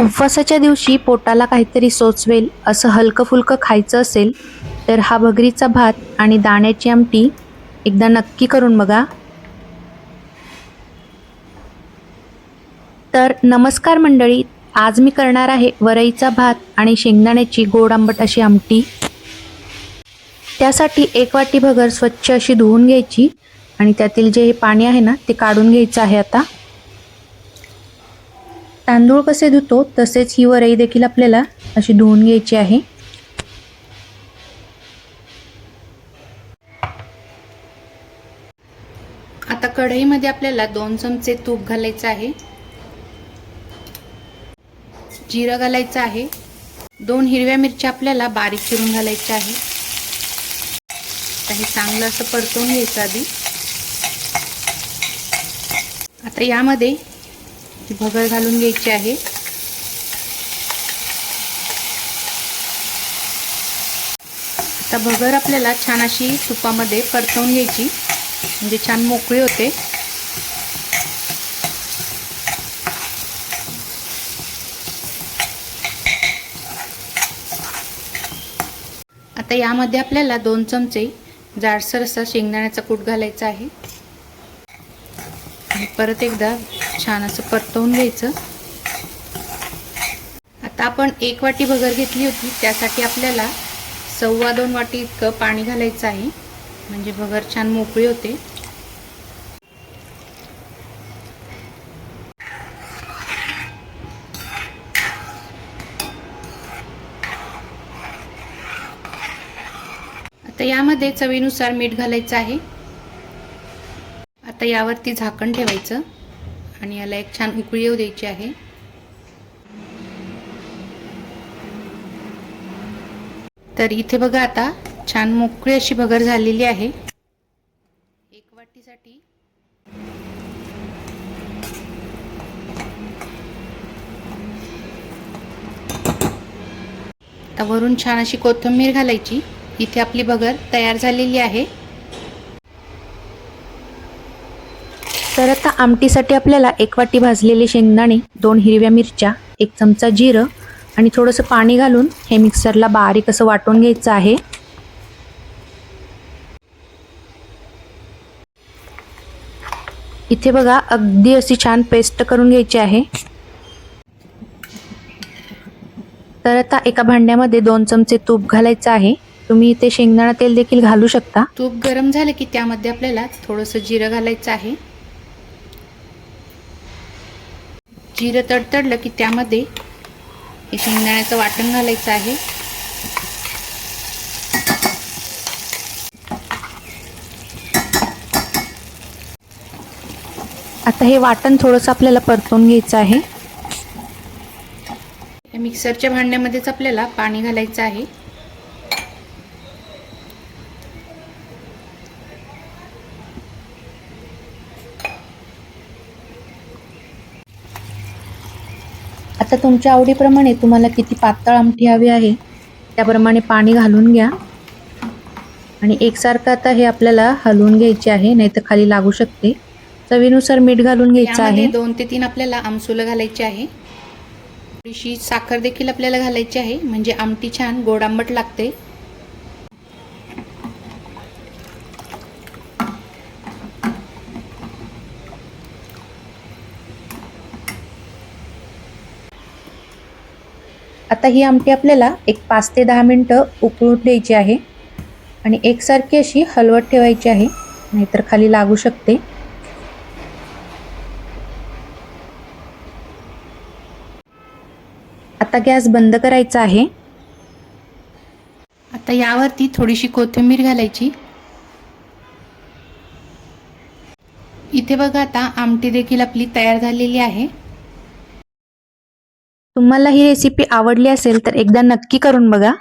उपवासाच्या दिवशी पोटाला काहीतरी सोचवेल असं हलकं फुलकं खायचं असेल तर हा भगरीचा भात आणि दाण्याची आमटी एकदा नक्की करून बघा. तर नमस्कार मंडळी आज मी करणार आहे वरईचा भात आणि शेंगदाण्याची गोड आंबट अशी आमटी. त्यासाठी एक वाटी भगर स्वच्छ अशी धुवून घ्यायची आणि त्यातील जे हे पाणी आहे ना ते काढून घ्यायचं आहे आता. तांदूळ कसे धुतो तसेच ही वरई देखील आपल्याला अशी धुवून घ्यायची आहे. आता कढईमध्ये आपल्याला दोन चमचे तूप घालायचं आहे. जिरं घालायचं आहे. दोन हिरव्या मिरच्या आपल्याला बारीक चिरून घालायच्या आहे. आता हे चांगलं असं परतून घ्यायचं आधी. आता यामध्ये ती भगर घालून घ्यायची आहे. आता भगर आपल्याला छान अशी तुपामध्ये परतवून घ्यायची. म्हणजे छान मोकळी होते. आता यामध्ये आपल्याला दोन चमचे जाडसर असा शेंगदाण्याचा कूट घालायचा आहे. परत एकदा छान असं परतवून घ्यायचं. आता आपण एक वाटी भगर घेतली होती त्यासाठी आपल्याला सव्वा दोन वाटी इतकं पाणी घालायचं आहे. म्हणजे भगर छान मोकळी होते. आता यामध्ये चवीनुसार मीठ घालायचं आहे. आता यावरती झाकण ठेवायचं. आणि याला एक छान उकळी येऊ द्यायची आहे. तर इथे बघा आता छान मोकळी अशी भगर झालेली आहे. एक वाटीसाठी आता वरून छान अशी कोथिंबीर घालायची. इथे आपली भगर तयार झालेली आहे. तर आता आमटीसाठी आपल्याला एक वाटी भाजलेले शेंगदाणे दोन हिरव्या मिरच्या एक चमचा जिरं आणि थोडंसं पाणी घालून हे मिक्सरला बारीक असं वाटून घ्यायचं आहे. इथे बघा अगदी अशी छान पेस्ट करून घ्यायची आहे. तर आता एका भांड्यामध्ये दोन चमचे तूप घालायचं आहे. तुम्ही इथे शेंगदाणा तेल देखील घालू शकता. तूप गरम झालं की त्यामध्ये आपल्याला थोडंसं जिरं घालायचं आहे. जिरं तडतडलं की त्यामध्ये हे शेंगदाण्याचं वाटण घालायचं आहे. आता हे वाटण थोडंसं आपल्याला परतून घ्यायचं आहे. मिक्सरच्या भांड्यामध्येच आपल्याला पाणी घालायचं आहे. आता तुमच्या आवडीप्रमाणे तुम्हाला किती पातळ आमटी हवी आहे त्याप्रमाणे पाणी घालून घ्या. आणि एकसारखं आता हे आपल्याला हलवून घ्यायचे आहे नाही तर खाली लागू शकते. चवीनुसार मीठ घालून घ्यायचं आहे. दोन ते तीन आपल्याला आमसुलं घालायची आहे. थोडीशी साखर देखील आपल्याला घालायची आहे म्हणजे आमटी छान गोड आंबट लागते. आता ही आमटी आपल्याला एक पाच ते दहा मिनटं उकळून द्यायची आहे. आणि एकसारखी अशी हलवत ठेवायची आहे. नाहीतर खाली लागू शकते. आता गॅस बंद करायचा आहे. आता यावरती थोडीशी कोथिंबीर घालायची. इथे बघा आता आमटी देखील आपली तयार झालेली आहे. तुम्हाला ही रेसिपी आवडली असेल तर एकदा नक्की करून बघा.